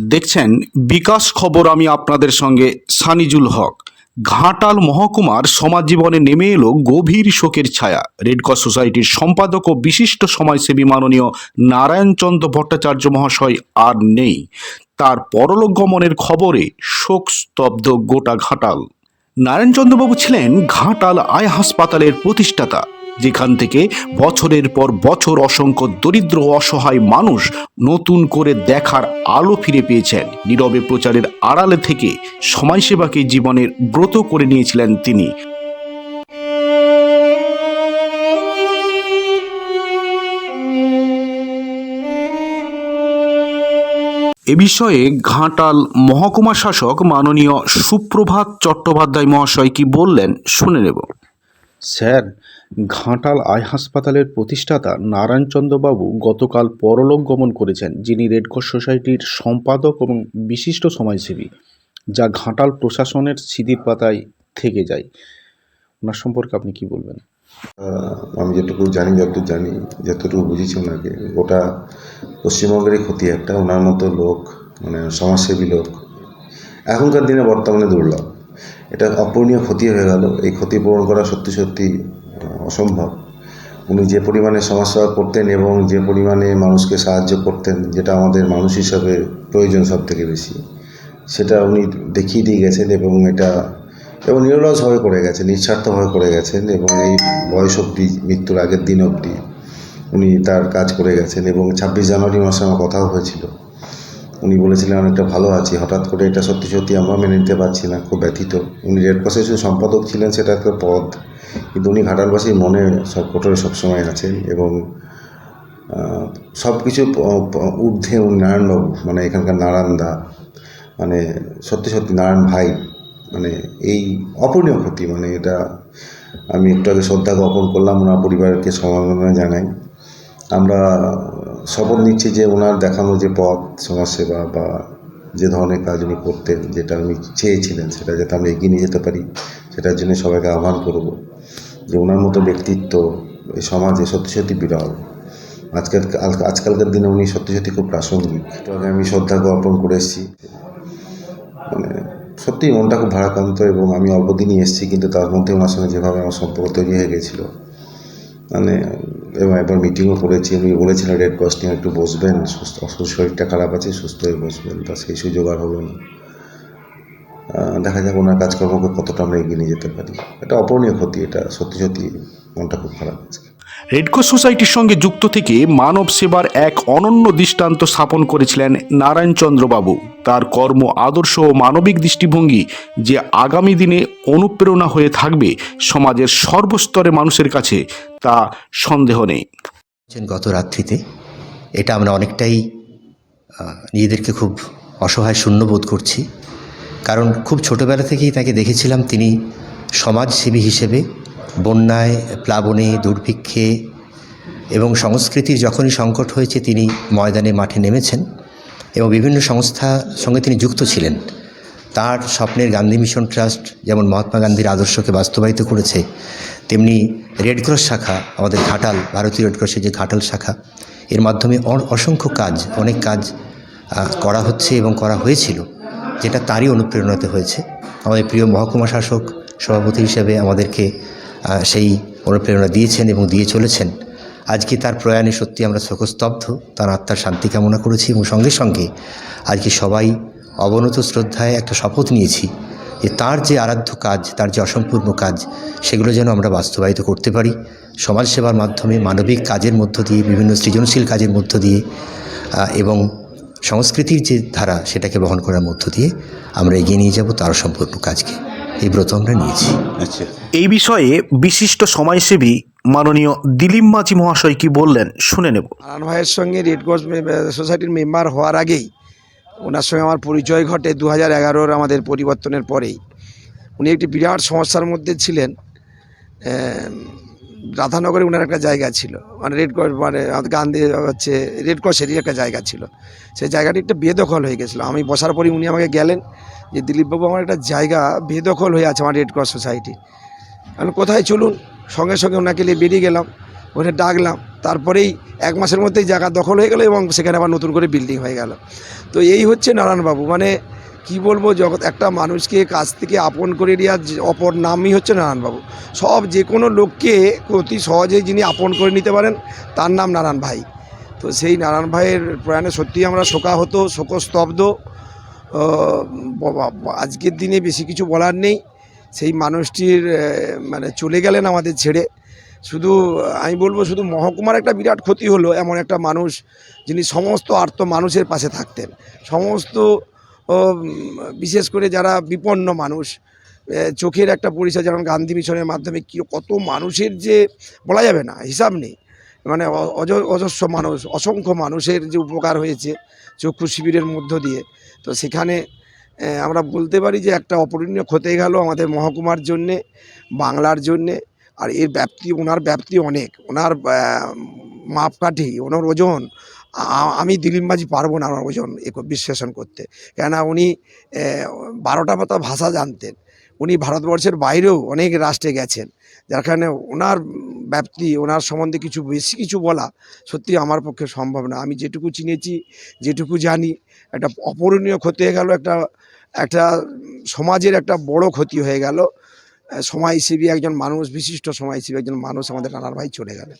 দেখছেন, বিকাশ খবর আমি আপনাদের সঙ্গে সানিজুল হক। ঘাটাল মহকুমার সমাজ জীবনে নেমে এলো গভীর শোকের ছায়া। রেড ক্রস সোসাইটির সম্পাদক ও বিশিষ্ট সমাজসেবী মাননীয় নারায়ণচন্দ্র ভট্টাচার্য মহাশয় আর নেই। তার পরলোক গমনের খবরে শোক স্তব্ধ গোটা ঘাটাল। নারায়ণচন্দ্রবাবু ছিলেন ঘাটাল আয় হাসপাতালের প্রতিষ্ঠাতা। যেখান থেকে বছরের পর বছর অসংখ্য দরিদ্র অসহায় মানুষ নতুন করে দেখার আলো ফিরে পেয়েছেন। নীরবে প্রচারের আড়ালে থেকে সমাজসেবাকে জীবনের ব্রত করে নিয়েছিলেন তিনি। এ বিষয়ে ঘাটাল মহকুমা শাসক মাননীয় সুপ্রভাত চট্টোপাধ্যায় মহাশয় কি বললেন শুনে নেব। স্যার, ঘাটাল আই হাসপাতালের প্রতিষ্ঠাতা নারায়ণচন্দ্রবাবু গতকাল পরলোক গমন করেছেন, যিনি রেডক্রস সোসাইটির সম্পাদক এবং বিশিষ্ট সমাজসেবী, যা ঘাটাল প্রশাসনের স্মৃতির পাতায় থেকে যায়। ওনার সম্পর্কে আপনি কি বলবেন? আমি যেটুকু জানি, যতটুকু জানি, যতটুকু বুঝেছি ওনাকে, গোটা পশ্চিমবঙ্গেরই ক্ষতি একটা। ওনার মতো লোক মানে সমাজসেবী লোক, এখনকার দিনে বর্তমানে দুর্লভ। এটা অপূরণীয় ক্ষতি হয়ে গেল। এই ক্ষতি পূরণ করা সত্যি সত্যি অসম্ভব। উনি যে পরিমাণে সমাজসেবা করতেন এবং যে পরিমাণে মানুষকে সাহায্য করতেন, যেটা আমাদের মানুষ হিসাবে প্রয়োজন সব থেকে বেশি, সেটা উনি দেখিয়ে দিয়ে গেছেন এবং এটা, এবং নিরলসভাবে করে গেছেন, নিঃস্বার্থভাবে করে গেছেন এবং এই বয়স অবধি, মৃত্যুর আগের দিন অবধি উনি তার কাজ করে গেছেন এবং ছাব্বিশ জানুয়ারি মাসে আমার কথাও হয়েছিল। উনি বলেছিলেন অনেকটা ভালো আছি। হঠাৎ করে এটা সত্যি সত্যি আমরা মেনে নিতে পারছি না। খুব ব্যথিত। উনি রেড ক্রসের শুধু সম্পাদক ছিলেন, সেটা একটা পদ কিন্তু উনি ঘাটালবাসীর মনে সব কোটরে সবসময় আছেন এবং সব কিছু ঊর্ধ্বে উনি নারায়ণবাবু মানে এখানকার নারায়ণদা মানে সত্যি সত্যি নারায়ণ ভাই মানে এই অপূর্ণীয় ক্ষতি মানে এটা আমি একটু আগে শ্রদ্ধা জ্ঞাপন করলাম, ওনার পরিবারকে সমবেদনা জানাই। আমরা শপথ নিচ্ছি যে ওনার দেখানো যে পথ, সমাজসেবা বা যে ধরনের কাজ উনি করতেন, যেটা উনি চেয়েছিলেন, সেটা যাতে আমরা এগিয়ে নিয়ে যেতে পারি, সেটার জন্য সবাইকে আহ্বান করব। যে ওনার মতো ব্যক্তিত্ব এই সমাজে সত্যি সত্যি বিরল। আজকের আজ- আজকালকার দিনে উনি সত্যি সত্যি খুব প্রাসঙ্গিক। একটু আগে আমি শ্রদ্ধাকে অর্পণ করে এসেছি। মানে সত্যি মনটা খুব ভারাক্রান্ত এবং আমি অল্প দিনই এসেছি, কিন্তু তার মধ্যে ওনার সঙ্গে যেভাবে আমার সম্পর্ক তৈরি হয়ে গেছিল মানে এবং একবার মিটিংও করেছি উনি বলেছিলেন রেড ক্রস নিয়ে একটু বসবেন, সুস্থ, অসুস্থ শরীরটা খারাপ আছে, সুস্থ হয়ে বসবেন, তা সেই সুযোগ আর হলো না। দেখা যাক ওনার কাজকর্মকে কতটা আমরা এগিয়ে নিয়ে যেতে পারি। এটা অপূরণীয় ক্ষতি, এটা সত্যি সত্যি মনটা খুব খারাপ আছে রেডক্রস সোসাইটির সঙ্গে যুক্ত থেকে মানব সেবার এক অনন্য দৃষ্টান্ত স্থাপন করেছিলেন নারায়ণচন্দ্রবাবু তার কর্ম আদর্শ ও মানবিক দৃষ্টিভঙ্গি যে আগামী দিনে অনুপ্রেরণা হয়ে থাকবে সমাজের সর্বস্তরে মানুষের কাছে, তা সন্দেহ নেই। গত রাত্রিতে, এটা আমরা অনেকটাই নিজেদেরকে খুব অসহায় শূন্য বোধ করছি। কারণ খুব ছোটোবেলা থেকেই তাকে দেখেছিলাম তিনি সমাজসেবী হিসেবে বন্যায়, প্লাবনে, দুর্ভিক্ষে এবং সংস্কৃতির যখনই সংকট হয়েছে তিনি ময়দানে মাঠে নেমেছেন। এবং বিভিন্ন সংস্থার সঙ্গে তিনি যুক্ত ছিলেন। তার স্বপ্নের গান্ধী মিশন ট্রাস্ট যেমন মহাত্মা গান্ধীর আদর্শকে বাস্তবায়িত করেছে, তেমনি রেডক্রস শাখা, আমাদের ঘাটাল, ভারতীয় রেডক্রসের যে ঘাটাল শাখা, এর মাধ্যমে অসংখ্য কাজ, অনেক কাজ করা হচ্ছে এবং করা হয়েছিল, যেটা তারই অনুপ্রেরণাতে হয়েছে। আমাদের প্রিয় মহকুমা শাসক, সভাপতি হিসেবে আমাদেরকে সেই অনুপ্রেরণা দিয়েছেন এবং দিয়ে চলেছেন। আজকে তার প্রয়াণে সত্যি আমরা শোকস্তব্ধ, তার আত্মার শান্তি কামনা করেছি এবং সঙ্গে সঙ্গে আজকে সবাই অবনত শ্রদ্ধায় একটা শপথ নিয়েছি যে তার যে আরাধ্য কাজ, তার যে অসম্পূর্ণ কাজ, সেগুলো যেন আমরা বাস্তবায়িত করতে পারি। সমাজসেবার মাধ্যমে, মানবিক কাজের মধ্য দিয়ে, বিভিন্ন সৃজনশীল কাজের মধ্য দিয়ে এবং সংস্কৃতির যে ধারা, সেটাকে বহন করার মধ্য দিয়ে আমরা এগিয়ে নিয়ে যাব তার সম্পূর্ণ কাজকে। এই ব্রত আমরা নিয়েছি। আচ্ছা। এই বিষয়ে বিশিষ্ট সমাজসেবী মাননীয় দিলীপ মাঝি মহাশয় কি বললেন শুনে নেব। আন ভাইয়ের সঙ্গে রেড ক্রস সোসাইটির মেম্বার হওয়ার আগেই ওনার সঙ্গে আমার পরিচয় ঘটে দু হাজার এগারোর আমাদের পরিবর্তনের পরেই। উনি একটি বিরাট সমস্যার মধ্যে ছিলেন। রাধানগরে উনার একটা জায়গা ছিল। মানে রেড ক্রস মানে গান্ধী হচ্ছে রেড ক্রসেরই একটা জায়গা ছিল। সেই জায়গাটি একটা বেদখল হয়ে গেছিল। আমি বসার পরই উনি আমাকে গেলেন যে, দিলীপবাবু, আমার একটা জায়গা বেদখল হয়ে আছে আমার রেড ক্রস সোসাইটি। আমি কোথায় চলুন? সঙ্গে সঙ্গে ওনাকে নিয়ে বেরিয়ে গেলাম। ওখানে ডাকলাম। তারপরেই এক মাসের মধ্যেই জায়গা দখল হয়ে গেল এবং সেখানে আবার নতুন করে বিল্ডিং হয়ে গেল। তো এই হচ্ছে নারায়ণবাবু। মানে কি বলব জগৎ একটা মানুষকে কাছ থেকে আপন করে নেওয়ার অপর নামই হচ্ছে নারায়ণবাবু। সব যে কোনো লোককে অতি সহজেই যিনি আপন করে নিতে পারেন তার নাম নারায়ণ ভাই। তো সেই নারায়ণ ভাইয়ের প্রয়াণে সত্যি আমরা শোকাহত শোকস্তব্ধ। আহ, ব- ব- আজকের দিনে বেশি কিছু বলার নেই। সেই মানুষটির মানে চলে গেলেন আমাদের ছেড়ে। শুধু, আমি বলব শুধু মহকুমার একটা বিরাট ক্ষতি হলো এমন একটা মানুষ যিনি সমস্ত আর্ত মানুষের পাশে থাকতেন। সমস্ত বিশেষ করে যারা বিপন্ন মানুষ চোখের একটা পরিচয় যেমন গান্ধী মিশনের মাধ্যমে কি, কত মানুষের যে, বলা যাবে না, হিসাব নেই। মানে অজস্র মানুষ, অসংখ্য মানুষের যে উপকার হয়েছে চক্ষু শিবিরের মধ্য দিয়ে। তো সেখানে আমরা বলতে পারি যে একটা অপূরণীয় ক্ষতে গেল আমাদের মহকুমার জন্যে, বাংলার জন্যে। আর এর ব্যাপ্তি, ওনার ব্যাপ্তি অনেক। ওনার মাপকাঠি, ওনার ওজন আমি দিলিমবাজি পারব না আমার ওজন বিশ্লেষণ করতে। কেননা উনি বারোটা পাতা ভাষা জানতেন। উনি ভারতবর্ষের বাইরেও অনেক রাষ্ট্রে গেছেন। যার কারণে ওনার ব্যাপ্তি, ওনার সম্বন্ধে কিছু বেশি কিছু বলা সত্যি আমার পক্ষে সম্ভব না। আমি যেটুকু চিনেছি, যেটুকু জানি, একটা অপূরণীয় ক্ষতি হয়ে গেল, একটা একটা সমাজের একটা বড় ক্ষতি হয়ে গেল। সমাজসেবী একজন মানুষ বিশিষ্ট সমাজসেবী একজন মানুষ আমাদের নানার ভাই চলে গেলেন।